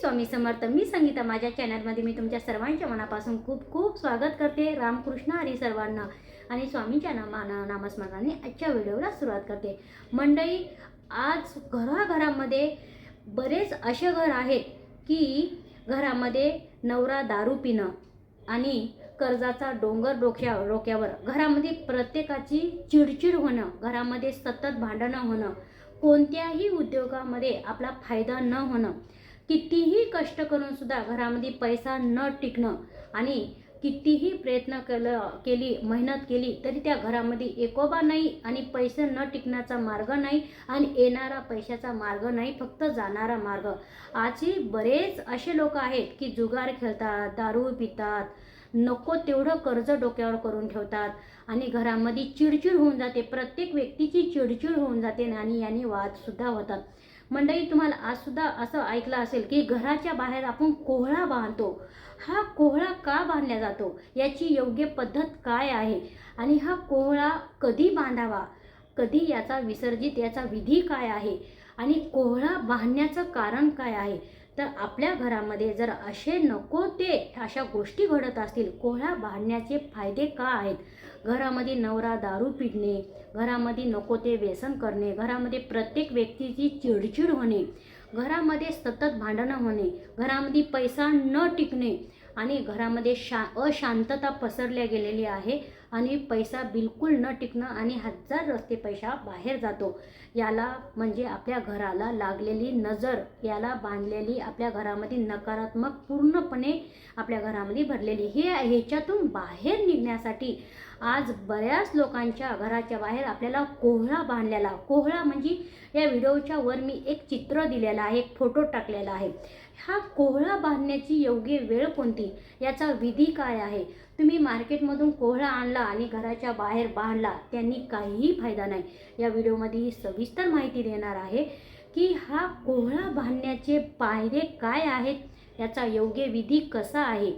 स्वामी समर्थ मी संगीता माझ्या चॅनलमध्ये मी तुमच्या सर्वांच्या मनापासून खूप खूप स्वागत करते. रामकृष्ण हरी सर्वांना आणि स्वामींच्या नामा नामस्मरणाने आजच्या व्हिडिओला सुरुवात करते. मंडळी आज घराघरामध्ये बरेच असे घर आहेत की घरामध्ये नवरा दारू पिणं आणि कर्जाचा डोंगर डोक्या डोक्यावर घरामध्ये प्रत्येकाची चिडचिड होणं घरामध्ये सतत भांडणं होणं कोणत्याही उद्योगामध्ये आपला फायदा न होणं कितीही कष्ट करून सुद्धा घरामध्ये पैसा न टिकणं आणि कितीही प्रयत्न केलं केली मेहनत केली तरी त्या घरामध्ये एकोबा नाही आणि पैसे न टिकण्याचा मार्ग नाही आणि येणारा पैशाचा मार्ग नाही फक्त जाणारा मार्ग. आजही बरेच असे लोक आहेत की जुगार खेळतात दारू पितात नको तेवढं कर्ज डोक्यावर करून ठेवतात आणि घरामध्ये चिडचिड होऊन जाते. प्रत्येक व्यक्तीची चिडचिड होऊन जाते आणि याने वादसुद्धा होतात. मंडळी तुम्हाला आज सुद्धा असं ऐकलं असेल की घराच्या बाहेर आपण कोहळा बांधतो. हा कोहळा का बांधला जातो? याची योग्य पद्धत काय आहे? आणि हा कोहळा कधी बांधावा? कधी याचा विसर्जित याचा विधी काय आहे? आणि कोहळा बांधण्याचं कारण काय आहे? तर आपल्या घरामध्ये जर असे नको ते अशा गोष्टी घडत असतील कोहळा बांधण्याचे फायदे का आहेत? घरामध्ये नवरा दारू पिडणे घरामध्ये नको ते व्यसन करणे घरामध्ये प्रत्येक व्यक्तीची चिडचिड होणे घरामध्ये सतत भांडणं होणे घरामध्ये पैसा न टिकणे आणि घरामध्ये शा अशांतता पसरल्या गेलेली आहे. आणि पैसा बिलकुल न टिकणं आणि हजार रस्ते पैसा बाहेर जातो. याला म्हणजे आपल्या घराला लागलेली नजर याला बांधलेली आपल्या घरामध्ये नकारात्मक पूर्णपणे आपल्या घरामध्ये भरलेली. हे ह्याच्यातून बाहेर निघण्यासाठी आज बऱ्याच लोकांच्या घराच्या बाहेर आपल्याला कोहळा बांधलेला. कोहळा म्हणजे या व्हिडिओच्या वर मी एक चित्र दिलेलं आहे एक फोटो टाकलेला आहे. हा कोहळा बांधण्याची योग्य वेळ कोणती? याचा विधी काय आहे? तुम्ही मार्केटमधून कोहळा आणला आणि घराच्या बाहेर बांधला त्यांनी काहीही फायदा नाही. या व्हिडिओमध्ये ही सविस्तर माहिती देणार आहे की हा कोहळा बांधण्याचे पायरे काय आहेत याचा योग्य विधी कसा आहे?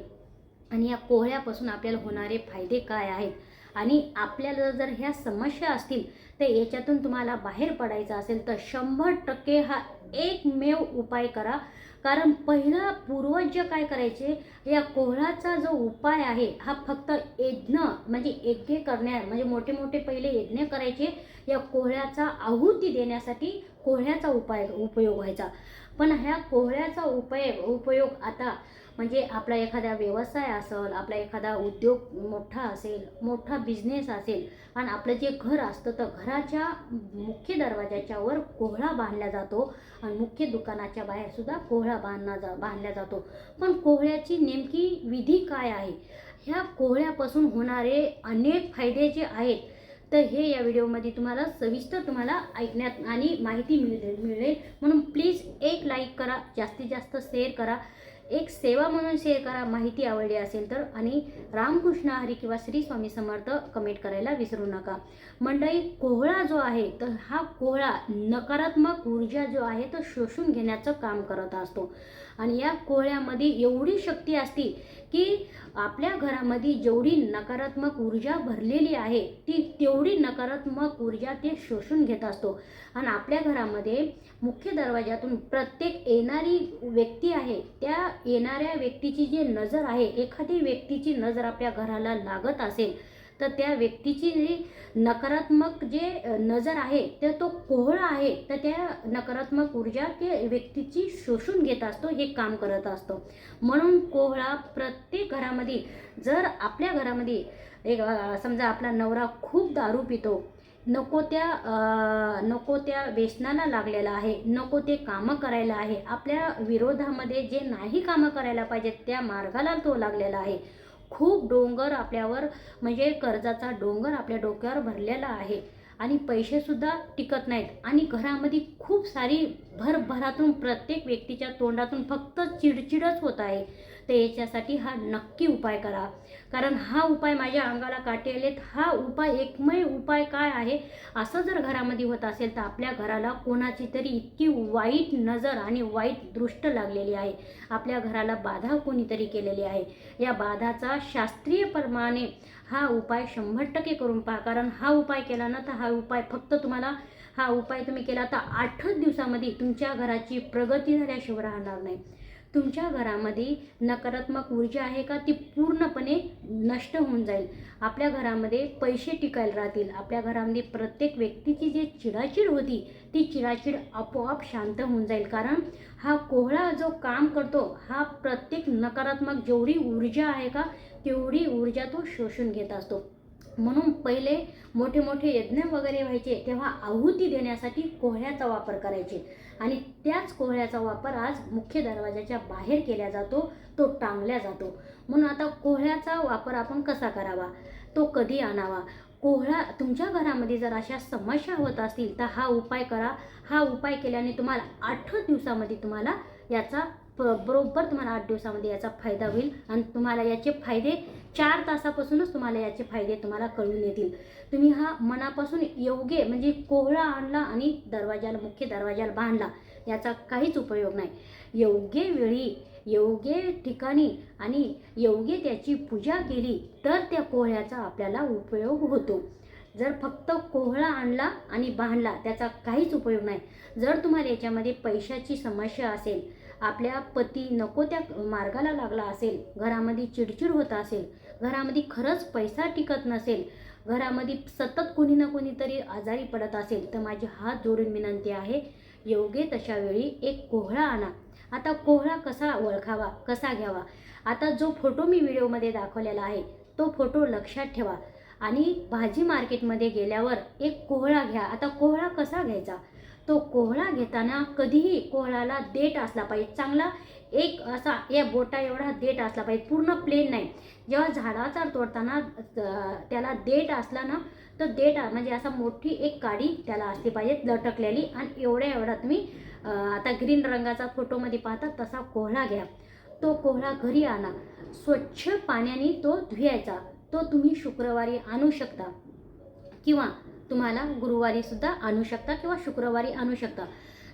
आणि या कोहळ्यापासून आपल्याला होणारे फायदे काय आहेत? आणि आपल्याला जर ह्या समस्या असतील तर याच्यातून तुम्हाला बाहेर पडायचं असेल तर शंभर टक्के हा एकमेव उपाय करा. कारण पहिला पूर्वज काय करायचे या कोहळाचा जो उपाय आहे हा फक्त यज्ञ म्हणजे यज्ञ करण्या म्हणजे मोठे मोठे पहिले यज्ञ करायचे या कोहळ्याचा आहुती देण्यासाठी कोहळ्याचा उपाय उपयोग व्हायचा. पण ह्या कोहळ्याचा उपयोग उपयोग आता म्हणजे आपला एखादा व्यवसाय असेल आपला एखादा उद्योग मोठा असेल मोठा बिझनेस असेल आणि आपलं जे घर असतं तर घराच्या मुख्य दरवाजाच्या वर कोहळा बांधला जातो आणि मुख्य दुकानाच्या बाहेरसुद्धा कोहळा बांधला जा बांधला जातो. पण कोहळ्याची नेमकी विधी काय आहे? ह्या कोहळ्यापासून होणारे अनेक फायदे जे आहेत तर हे या व्हिडिओमध्ये तुम्हाला सविस्तर तुम्हाला ऐकण्यात आणि माहिती मिळेल मिळेल. म्हणून प्लीज एक लाईक करा जास्तीत जास्त शेअर करा. एक सेवा म्हणून शेअर करा माहिती आवडली असेल तर. आणि रामकृष्ण हरी किंवा श्री स्वामी समर्थ कमेंट करायला विसरू नका. मंडळी कोहळा जो आहे तर हा कोहळा नकारात्मक ऊर्जा जो आहे तो शोषून घेण्याचं काम करत असतो. आणि या कोहळ्यामध्ये एवढी शक्ती असते की आपल्या घरामध्ये जेवढी नकारात्मक ऊर्जा भरलेली आहे ती तेवढी नकारात्मक ऊर्जा ते शोषून घेत असतो. आणि आपल्या घरामध्ये मुख्य दरवाजातून प्रत्येक येणारी व्यक्ती आहे त्या येणाऱ्या व्यक्तीची जी नजर आहे एखादी व्यक्तीची नजर आपल्या घराला लागत असेल तर त्या व्यक्तीची जी नकारात्मक जे नजर आहे तर तो कोहळा आहे. तर त्या नकारात्मक ऊर्जा ते व्यक्तीची शोषून घेत असतो हे काम करत असतो. म्हणून कोहळा प्रत्येक घरामध्ये जर आपल्या घरामध्ये एक समजा आपला नवरा खूप दारू पितो नको त्या नको त्या व्यसनाला लागलेला आहे नको ते कामं करायला आहे आपल्या विरोधामध्ये जे नाही कामं करायला पाहिजेत त्या मार्गाला तो लागलेला आहे. खूप डोंगर आपल्यावर म्हणजे कर्जाचा डोंगर आपल्या डोक्यावर भरलेला आहे. आणि पैसेसुद्धा टिकत नाहीत. आणि घरामध्ये खूप सारी भरभरातून प्रत्येक व्यक्तीच्या तोंडातून फक्त चिडचिडच होत आहे. तर याच्यासाठी हा नक्की उपाय करा. कारण हा उपाय माझ्या अंगाला काटे आलेत. हा उपाय एकमेव उपाय काय आहे? असं जर घरामध्ये होत असेल तर आपल्या घराला कोणाची तरी इतकी वाईट नजर आणि वाईट दृष्ट लागलेली आहे. आपल्या घराला बाधा कोणीतरी केलेली आहे. या बाधाचा शास्त्रीयप्रमाणे हा उपाय शंभर टक्के करून पहा. कारण हा उपाय केला ना तर हा उपाय फक्त तुम्हाला हा उपाय तुम्ही केला तर आठच दिवसामध्ये तुम्ही तुमच्या घराची प्रगती झाल्याशिवाय राहणार नाही. तुमच्या घरामध्ये नकारात्मक ऊर्जा आहे का? ती पूर्णपणे नष्ट होऊन जाईल. आपल्या घरामध्ये पैसे टिकायला राहतील. आपल्या घरामध्ये प्रत्येक व्यक्तीची जी चिडाचिड होती ती चिडाचिड आपोआप शांत होऊन जाईल. कारण हा कोहळा जो काम करतो हा प्रत्येक नकारात्मक जेवढी ऊर्जा आहे का तेवढी ऊर्जा तो शोषून घेत असतो. म्हणून पहिले मोठे मोठे यज्ञ वगैरे व्हायचे तेव्हा आहुती देण्यासाठी कोहळ्याचा वापर करायचे. आणि त्याच कोहळ्याचा वापर आज मुख्य दरवाजाच्या बाहेर केला जातो तो टांगला जातो. म्हणून आता कोहळ्याचा वापर आपण कसा करावा? तो कधी आणावा? कोहळा तुमच्या घरामध्ये जर अशा समस्या होत असतील तर हा उपाय करा. हा उपाय केल्याने तुम्हाला आठ दिवसामध्ये तुम्हाला याचा बरोबर तुम्हाला आठ दिवसामध्ये याचा फायदा होईल. आणि तुम्हाला याचे फायदे चार तासापासूनच तुम्हाला याचे फायदे तुम्हाला कळून येतील. तुम्ही हा मनापासून योग्य म्हणजे कोहळा आणला आणि दरवाजाला मुख्य दरवाजाला बांधला याचा काहीच उपयोग नाही. योग्य वेळी योग्य ठिकाणी आणि योग्य त्याची पूजा केली तर त्या कोहळ्याचा आपल्याला उपयोग होतो. जर फक्त कोहळा आणला आणि बांधला त्याचा काहीच उपयोग नाही. जर तुम्हाला याच्यामध्ये पैशाची समस्या असेल आपल्या पती नको त्या मार्गाला लागला असेल घरामध्ये चिडचिड होत असेल घरामध्ये खरंच पैसा टिकत नसेल घरामध्ये सतत कोणी ना कोणीतरी आजारी पडत असेल तर माझी हात जोडून विनंती आहे योग्य तशा वेळी एक कोहळा आणा. आता कोहळा कसा ओळखावा कसा घ्यावा? आता जो फोटो मी व्हिडिओमध्ये दाखवलेला आहे तो फोटो लक्षात ठेवा. आणि भाजी मार्केटमध्ये गेल्यावर एक कोहळा घ्या. आता कोहळा कसा घ्यायचा? तो कोहळा घेताना कधीही कोहळाला देठ असला पाहिजे. चांगला एक असा या बोटा एवढा देठ असला पाहिजे पूर्ण प्लेन नाही. जेव्हा झाडाचा तोडताना त्याला देठ असला ना तर देठ म्हणजे असा मोठी एक काडी त्याला असली पाहिजे लटकलेली. आणि एवढ्या एवढा तुम्ही आता ग्रीन रंगाचा फोटोमध्ये पाहता तसा कोहळा घ्या. तो कोहळा घरी आणा. स्वच्छ पाण्याने तो धुयायचा. तो तुम्ही शुक्रवारी आणू शकता. किंवा तुम्हाला गुरुवारी सुद्धा आणू शकता किंवा शुक्रवारी आणू शकता.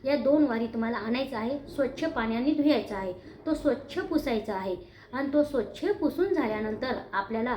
या दोन वारी तुम्हाला आणायचा आहे. स्वच्छ पाण्याने धुयायचा आहे. तो स्वच्छ पुसायचा आहे. आणि तो स्वच्छ पुसून झाल्यानंतर आपल्याला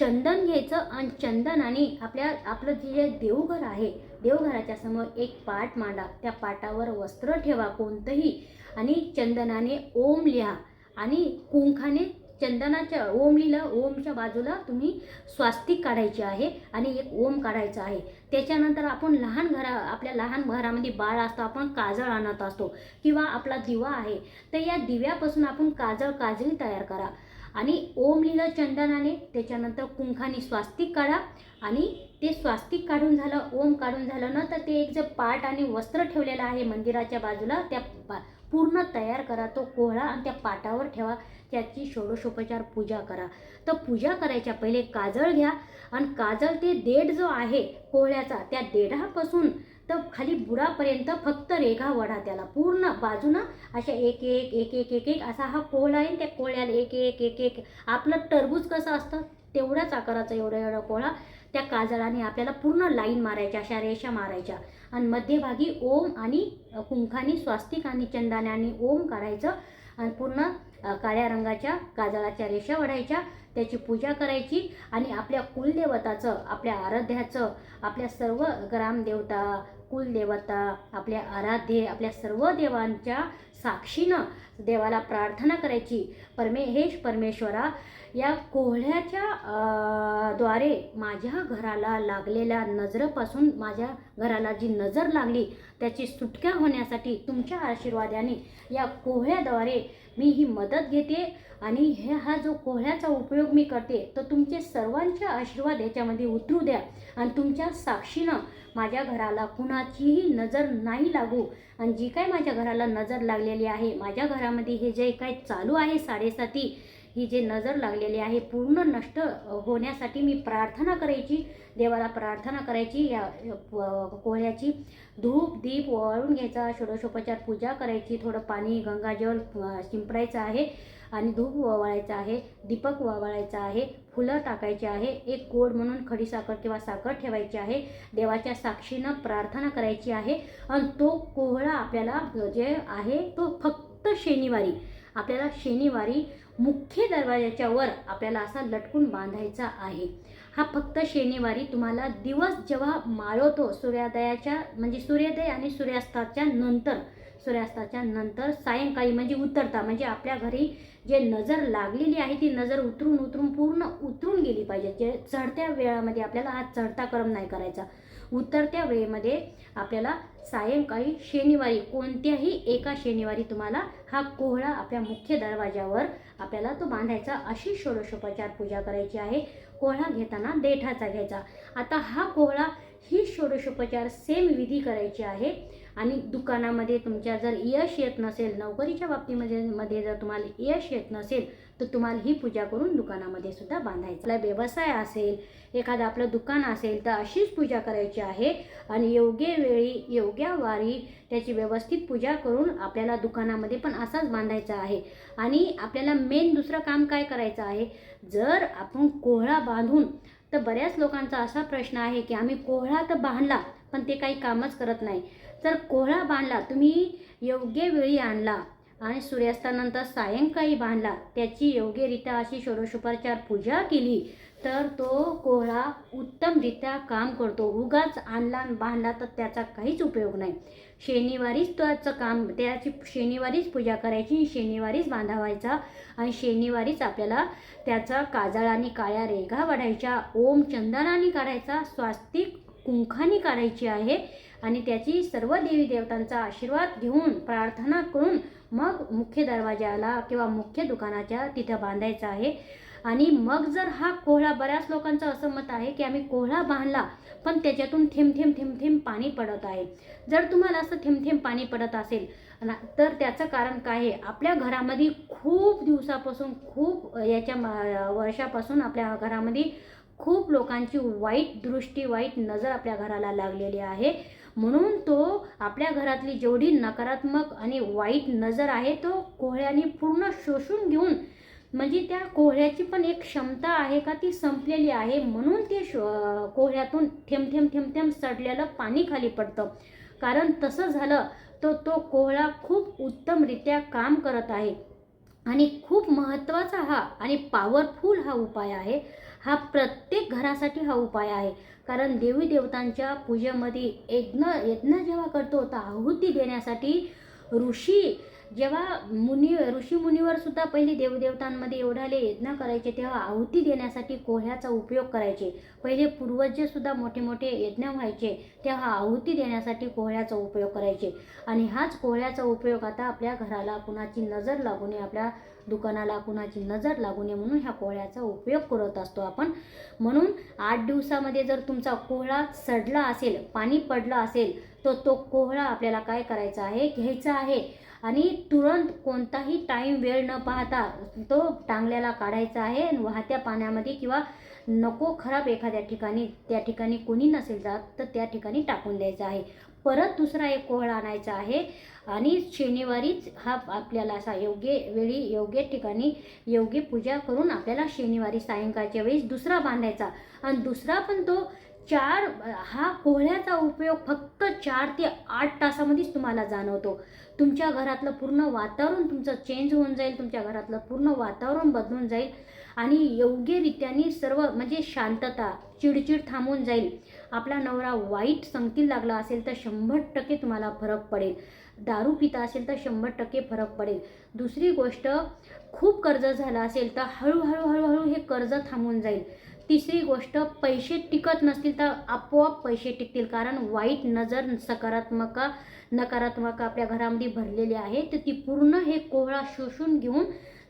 चंदन घ्यायचं आणि चंदनाने आपल्या आपलं जे देवघर आहे देवघराच्या समोर एक पाट मांडा. त्या पाटावर वस्त्र ठेवा कोणतंही. आणि चंदनाने ओम लिहा. आणि कुंखाने चंदनाच्या ओम ओमच्या बाजूला तुम्ही स्वास्तिक काढायची आहे आणि एक ओम काढायचा आहे. त्याच्यानंतर आपण लहान घरा आपल्या लहान घरामध्ये बाळ असतो आपण काजळ आणत असतो किंवा आपला दिवा आहे तर या दिव्यापासून आपण काजळ काजळी तयार करा. आणि ओम लिहिलं चंदनाने त्याच्यानंतर कुंखाने स्वास्तिक काढा आणि ते स्वास्तिक काढून झालं ओम काढून झालं ना तर ते एक जे पाट आणि वस्त्र ठेवलेलं आहे मंदिराच्या बाजूला त्या पा पूर्ण तयार करा तो कोहळा आणि त्या पाटावर ठेवा. त्याची षोडशोपचार पूजा करा. तर पूजा करायच्या पहिले काजळ घ्या आणि काजळ ते देठ जो आहे कोहळ्याचा त्या देठापासून तर खाली बुडापर्यंत फक्त रेघा वढा त्याला. पूर्ण बाजूनं अशा एक एक एक एक एक एक असा हा कोहळा आहे त्या कोहळ्याला एक एक एक एक. आपलं टरबूज कसं असतं? तेवढ्याच आकाराचा एवढा एवढा कोहळा त्या काजळाने आपल्याला पूर्ण लाईन मारायच्या अशा रेषा मारायच्या. आणि मध्यभागी ओम आणि कुंखानी स्वास्तिक आणि चंदाने आणि ओम काढायचं आणि पूर्ण काळ्या रंगाच्या काजळाच्या रेषा वढायच्या त्याची पूजा करायची आणि आपल्या कुलदेवताचं आपल्या आराध्याचं आपल्या सर्व ग्रामदेवता कुलदेवता आपल्या आराध्ये आपल्या सर्व देवांच्या साक्षीनं देवाला प्रार्थना करायची. परमे हेश परमेश्वरा या कोहळ्याच्या द्वारे माझ्या घराला लागलेल्या नजरेपासून माझ्या घराला जी नजर लागली त्याची सुटका होण्यासाठी तुमच्या आशीर्वादाने या कोहळ्याद्वारे मी ही मदत घेते आणि हे हा जो कोहळ्याचा उपयोग मी करते तर तुमचे सर्वांचे आशीर्वाद याच्यामध्ये उतरू द्या आणि तुमच्या साक्षीनं माझ्या घराला कुणाचीही नजर नाही लागू. आणि जी काय माझ्या घराला नजर लागलेली आहे माझ्या घरामध्ये हे जे काय चालू आहे साडेसाती ही जे नजर लागलेली आहे पूर्ण नष्ट होण्यासाठी मी प्रार्थना करायची देवाला प्रार्थना करायची या कोहळ्याची धूप दीप वाळून घ्यायचा षोडशोपचार पूजा करायची थोडं पाणी गंगाजल शिंपडायचं आहे आणि धूप ववाळायचं आहे दीपक ववाळायचा आहे फुलं टाकायची आहे एक गोड म्हणून खडीसाखर किंवा साखर ठेवायची आहे देवाच्या साक्षीनं प्रार्थना करायची आहे आणि तो कोहळा आपल्याला जे आहे तो फक्त शनिवारी आपल्याला शनिवारी मुख्य दरवाजाच्या वर आपल्याला असा लटकून बांधायचा आहे. हा फक्त शनिवारी तुम्हाला दिवस जेव्हा माळवतो सूर्योदयाच्या म्हणजे सूर्योदय आणि सूर्यास्ताच्या नंतर सूर्यास्ताच्या नंतर सायंकाळी म्हणजे उतरता म्हणजे आपल्या घरी जे नजर लागलेली आहे ती नजर उतरून उतरून पूर्ण उतरून गेली पाहिजे. जे चढत्या वेळामध्ये आपल्याला हा चढता क्रम नाही करायचा. उतरत्या वेळेमध्ये आपल्याला सायंकाळी शनिवारी कोणत्याही एका शनिवारी तुम्हाला हा कोहळा आपल्या मुख्य दरवाजावर आपल्याला तो बांधायचा. अशी षोडशोपचार पूजा करायची आहे. कोहळा घेताना देठाचा घ्यायचा. आता हा कोहळा ही षोडशोपचार सेम विधी करायची आहे. आणि दुकानामध्ये तुमच्या जर यश येत नसेल नोकरीच्या बाबतीमध्ये मध्ये जर तुम्हाला यश येत नसेल तर तुम्हाला ही पूजा करून दुकानामध्ये सुद्धा बांधायचं. आपला व्यवसाय असेल एखादं आपलं दुकान असेल तर अशीच पूजा करायची आहे. आणि योग्य वेळी योग्य वारी त्याची व्यवस्थित पूजा करून आपल्याला दुकानामध्ये पण असाच बांधायचा आहे. आणि आपल्याला मेन दुसरं काम काय करायचं आहे? जर आपण कोहळा बांधून तर बऱ्याच लोकांचा असा प्रश्न आहे की आम्ही कोहळा तर बांधला पण ते काही कामच करत नाही. तर कोहळा बांधला तुम्ही योग्य वेळी आणला आणि सूर्यास्तानंतर सायंकाळी बांधला त्याची योग्यरित्या अशी षोडशोपचार पूजा केली तर तो कोहळा उत्तमरित्या काम करतो. उगाच आणला आणि बांधला तर त्याचा काहीच उपयोग नाही. शनिवारीच त्याचं काम त्याची शनिवारीच पूजा करायची शनिवारीच बांधावायचा आणि शनिवारीच आपल्याला त्याचा काजळ आणि काळ्या रेघा वाढायच्या. ओम चंदनाने काढायचा स्वास्तिक कुंखाने काढायची आहे आणि त्याची सर्व देवी देवतांचा आशीर्वाद घेऊन प्रार्थना करून मग मुख्य दरवाजाला किंवा मुख्य दुकानाच्या तिथं बांधायचं आहे. आणि मग जर हा कोहळा बऱ्याच लोकांचं असं मत आहे की आम्ही कोहळा बांधला पण त्याच्यातून थेंब थेंब थेंब थेंब पाणी पडत आहे. जर तुम्हाला असं थेंब थेंब पाणी पडत असेल ना- तर त्याचं कारण काय आहे? आपल्या घरामध्ये खूप दिवसापासून खूप याच्या मा- वर्षापासून आपल्या घरामध्ये खूप लोकांची वाईट दृष्टी वाईट नजर आपल्या घराला लागलेली आहे. म्हणून तो आपल्या घरातली जेवढी नकारात्मक आणि वाईट नजर आहे तो कोहळ्याने पूर्ण शोषून घेऊन म्हणजे त्या कोहळ्याची पण एक क्षमता आहे का ती संपलेली आहे म्हणून ते शो कोहळ्यातून थेंब थेंब थेंब थेंब सडलेलं पाणी खाली पडतं. कारण तसं झालं तर तो कोहळा खूप उत्तमरित्या काम करत आहे. आणि खूप महत्त्वाचा हा आणि पॉवरफुल हा उपाय आहे. हा प्रत्येक घरासाठी हा उपाय आहे. कारण देवी देवतांच्या पूजेमध्ये यज्ञ यज्ञ जेव्हा करतो तर आहुती देण्यासाठी ऋषी जेव्हा मुनी ऋषी मुनीवर सुद्धा पहिले देवदेवतांमध्ये एवढाले यज्ञ करायचे तेव्हा आहुती देण्यासाठी कोह्याचा उपयोग करायचे. पहिले पूर्वज सुद्धा मोठे मोठे यज्ञ व्हायचे तेव्हा आहुती देण्यासाठी कोहळ्याचा उपयोग करायचे. आणि हाच कोहळ्याचा उपयोग आता आपल्या घराला कुणाची नजर लागू नये आपल्या दुकानाला कुणाची नजर लागू नये म्हणून ह्या कोहळ्याचा उपयोग करत असतो आपण. म्हणून आठ दिवसामध्ये जर तुमचा कोहळा सडला असेल पाणी पडलं असेल तर तो कोहळा आपल्याला काय करायचा आहे घ्यायचा आहे. आणि तुरंत कोणताही टाईम वेळ न पाहता तो टांगल्याला काढायचा आहे. आणि वाहत्या पाण्यामध्ये किंवा नको खराब एखाद्या ठिकाणी त्या ठिकाणी कोणी नसेल जात तर त्या ठिकाणी टाकून द्यायचा आहे. परत दुसरा एक कोहळ आणायचा आहे. आणि शनिवारीच हा आपल्याला असा योग्य वेळी योग्य ठिकाणी योग्य पूजा करून आपल्याला शनिवारी सायंकाळच्या वेळेस दुसरा बांधायचा. आणि दुसरा पण तो चार हा कोहळ्याचा उपयोग फक्त चार ते आठ तासामध्येच तुम्हाला जाणवतो. तुमच्या घरातलं पूर्ण वातावरण तुमचं चेंज होऊन जाईल तुमच्या घरातलं पूर्ण वातावरण बदलून जाईल आणि योग्यरित्याने सर्व म्हणजे शांतता चिडचिड थांबून जाईल. आपला नवरा वाईट संगतील लागला असेल तर शंभर टक्के तुम्हाला फरक पडेल. दारू पिता असेल तर शंभर टक्के फरक पडेल. दुसरी गोष्ट खूप कर्ज झालं असेल तर हळूहळू हळूहळू हे कर्ज थांबून जाईल. तिसरी गोष्ट पैसे टिकत नसतील तर आपोआप पैसे टिकतील. कारण वाईट नजर सकारात्मक नकारात्मक आपल्या घरामध्ये भरलेली आहे. तर ती पूर्ण हे कोहळा शोषून घेऊन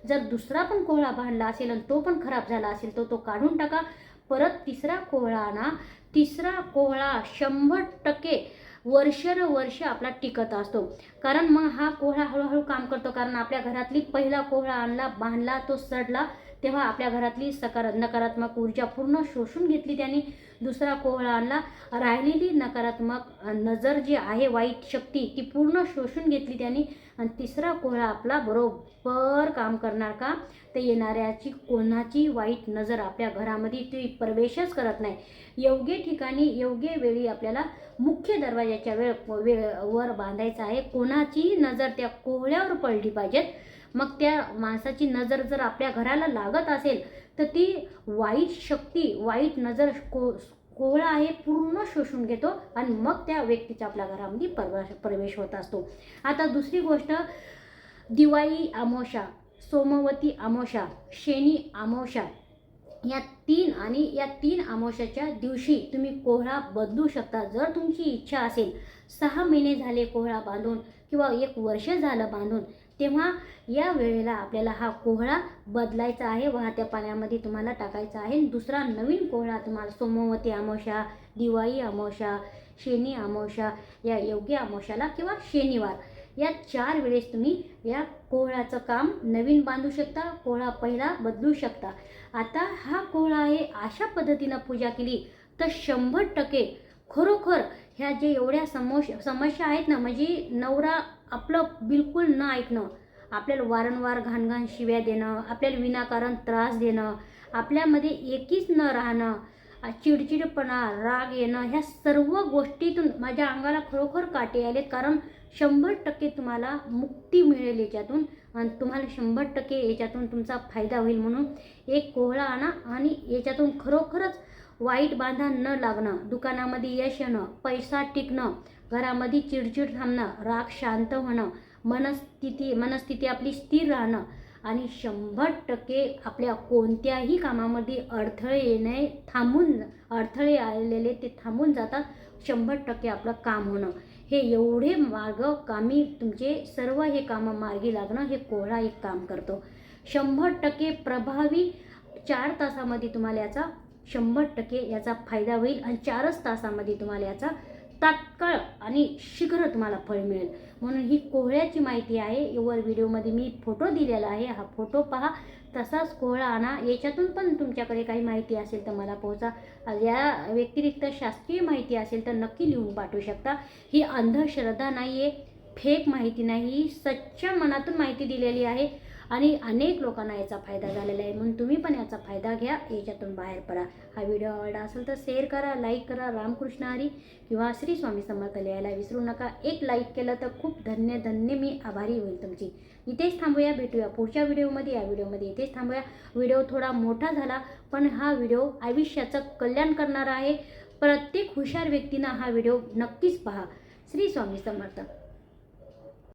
जर दुसरा पण कोहळा बांधला असेल आणि तो पण खराब झाला असेल तर तो काढून टाका. परत तिसरा कोहळा आणा तिसरा कोहळा शंभर टक्के वर्षानुवर्ष आपला टिकत असतो. कारण मग हा कोहळा हळूहळू काम करतो. कारण आपल्या घरातली पहिला कोहळा आणला बांधला तो सडला तेव्हा आपल्या घरातली सकार नकारात्मक ऊर्जा पूर्ण शोषून घेतली त्यांनी. दुसरा कोहळा आणला. राहिलेली नकारात्मक नजर जी आहे वाईट शक्ती ती पूर्ण शोषून घेतली त्यांनी. आणि तिसरा कोहळा आपला बरोबर काम करणार का? ते येणाऱ्याची कोणाची वाईट नजर आपल्या घरामध्ये ती प्रवेशच करत नाही. योग्य ठिकाणी योग्य वेळी आपल्याला मुख्य दरवाजाच्या वेळ वेळ वर बांधायचं आहे. कोणाची नजर त्या कोहळ्यावर पडली पाहिजेत? मग त्या माणसाची नजर जर आपल्या घराला लागत असेल तर ती वाईट शक्ती वाईट नजर को कोहळा आहे पूर्ण शोषून घेतो आणि मग त्या व्यक्तीच्या आपल्या घरामध्ये प्रवेश प्रवेश होत असतो. आता दुसरी गोष्ट दिवाळी आमोशा सोमवती आमोशा शनी आमोशा या तीन आणि या तीन आमोशाच्या दिवशी तुम्ही कोहळा बदलू शकता. जर तुमची इच्छा असेल सहा महिने झाले कोहळा बांधून किंवा एक वर्ष झालं बांधून तेव्हा या वेळेला आपल्याला हा कोहळा बदलायचा आहे. वाहत्या पाण्यामध्ये तुम्हाला टाकायचा आहे. दुसरा नवीन कोहळा तुम्हाला सोमवती अमावस्या दिवाळी अमावस्या शनी अमावस्या या योग्य अमावस्याला किंवा शनिवार. या चार वेळेस तुम्ही या कोहळाचं काम नवीन बांधू शकता कोहळा पहिला बदलू शकता. आता हा कोहळा आहे अशा पद्धतीनं पूजा केली तर शंभर टक्के खरोखर ह्या जे एवढ्या समोश समस्या आहेत ना म्हणजे नवरा आपलं बिलकुल न ऐकणं आपल्याला वारंवार घाणघाण शिव्या देणं आपल्याला विनाकारण त्रास देणं आपल्यामध्ये एकीच न राहणं चिडचिडपणा राग येणं ह्या सर्व गोष्टीतून माझ्या अंगाला खरोखर काटे आलेत कारण शंभर टक्के तुम्हाला मुक्ती मिळेल याच्यातून आणि तुम्हाला शंभर टक्के याच्यातून तुमचा फायदा होईल म्हणून एक कोहळा आणा आणि याच्यातून खरोखरच वाईट बांधा न लागणं दुकानामध्ये यश येणं पैसा टिकणं घरामध्ये चिडचिड थांबणं राग शांत होणं मनस्थिती मनस्थिती आपली स्थिर राहणं आणि शंभर टक्के आपल्या कोणत्याही कामामध्ये अडथळे येणे थांबून अडथळे आलेले ते थांबून जातात. शंभर टक्के आपलं काम होणं. हे एवढे मार्ग कामी तुमचे सर्व हे कामं मार्गी लागणं हे कोहळा एक काम करतो. शंभर टक्के प्रभावी चार तासामध्ये तुम्हाला याचा शंभर टक्के याचा फायदा होईल आणि चारच तासामध्ये तुम्हाला याचा तात्काळ आणि शीघ्र तुम्हाला फळ मिळेल. म्हणून ही कोहळ्याची माहिती आहे. वर व्हिडिओमध्ये मी फोटो दिलेला आहे. हा फोटो पहा. तसाच कोहळा आणा. याच्यातून पण तुमच्याकडे काही माहिती असेल तर मला पोहोचा. या व्यतिरिक्त शास्त्रीय माहिती असेल तर नक्की लिहून पाठवू शकता. ही अंधश्रद्धा नाही आहे फेक माहिती नाही. ही सच्च्या मनातून माहिती दिलेली आहे. आणि अनेक लोकांना याचा फायदा झालेला आहे. म्हणून तुम्ही पण याचा फायदा घ्या. याच्यातून बाहेर पडा. हा व्हिडिओ आवडला असेल तर शेअर करा लाईक करा. रामकृष्ण हरी किंवा श्री स्वामी समर्थ लिहायला विसरू नका. एक लाईक केलं तर खूप धन्य धन्य मी आभारी होईल तुमची. इथेच थांबूया. भेटूया पुढच्या व्हिडिओमध्ये. या व्हिडिओमध्ये इथेच थांबूया. व्हिडिओ थोडा मोठा झाला पण हा व्हिडिओ आयुष्याचं कल्याण करणारा आहे. प्रत्येक हुशार व्यक्तीनं हा व्हिडिओ नक्कीच पहा. श्री स्वामी समर्थ.